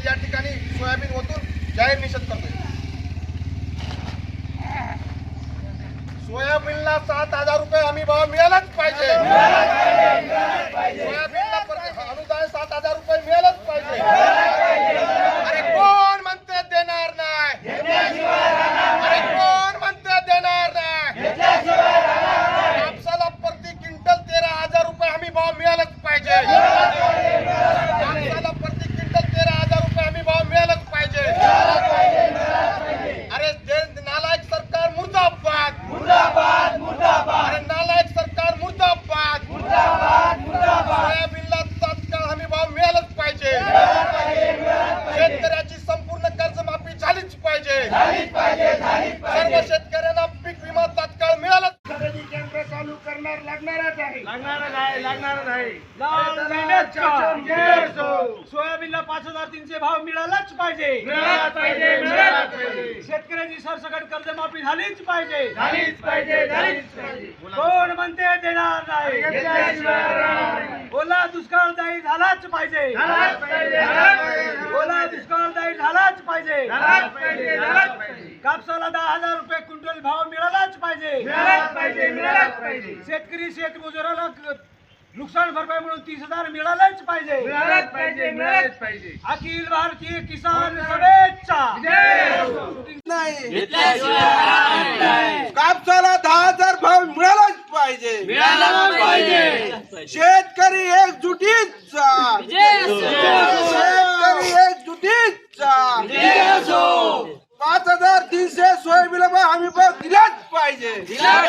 आम्ही या ठिकाणी सोयाबीन ओतून जाहीर निषेध करतोय. सोयाबीनला सात हजार रुपये हमी भाव मिळालाच पाहिजे सोयाबीनला प्रत्येक अनुदान सात हजार रुपये मिळालंच पाहिजे अरे कोण म्हणते देणार नाही अरे कोण म्हणते देणार नाही कापसाला प्रति क्विंटल तेरा हजार रुपये हमी भाव मिळालाच पाहिजे कापसाला प्रति क्विंटल तेरा हजार रुपये हमी भाव मिळालाच पाहिजे अरे जे नालायक सरकार मुर्दाबाद अरे नालायक सरकार मुर्दाबाद सोयाबीनला तात्काळ हमी भाव मिळालाच पाहिजे शेतकऱ्याची संपूर्ण कर्जमाफी झालीच पाहिजे सर्व शेतकऱ्यांना पीक विमा तात्काळ मिळालाच खरेदी केंद्र चालू करणार लागणारच आहे लागणार नाही लागणार नाही लाल लाल मेहनत मेहनत का? जय असो. सोयाबीनला पाच हजार तीनशे भाव मिळालाच पाहिजे मिळालाच पाहिजे, मिळालाच पाहिजे. शेतकऱ्याची सरसकट कर्जमाफी झालीच पाहिजे झालीच पाहिजे झालीच पाहिजे कोण म्हणते देणार नाही घेतल्याशिवाय राहणार नाही. ओला दुष्काळदायी झालाच पाहिजे झालाच पाहिजे, झालाच पाहिजे. ओला दुष्काळदायी झालाच पाहिजे झालाच पाहिजे, झालाच पाहिजे. कापसाला दहा हजार रुपये क्विंटल भाव मिळालाच पाहिजे. मिळालाच पाहिजे, मिळालाच पाहिजे. शेतकरी शेतमजुराला नुकसान भरपाई म्हणून तीस हजार मिळालाच पाहिजे. मिळालाच पाहिजे मिळालाच पाहिजे. अखिल भारतीय किसान सभेचा जय असो. नाही. कापसाला दहा हजार भाव मिळालाच पाहिजे. मिळालाच पाहिजे. જિલ્લા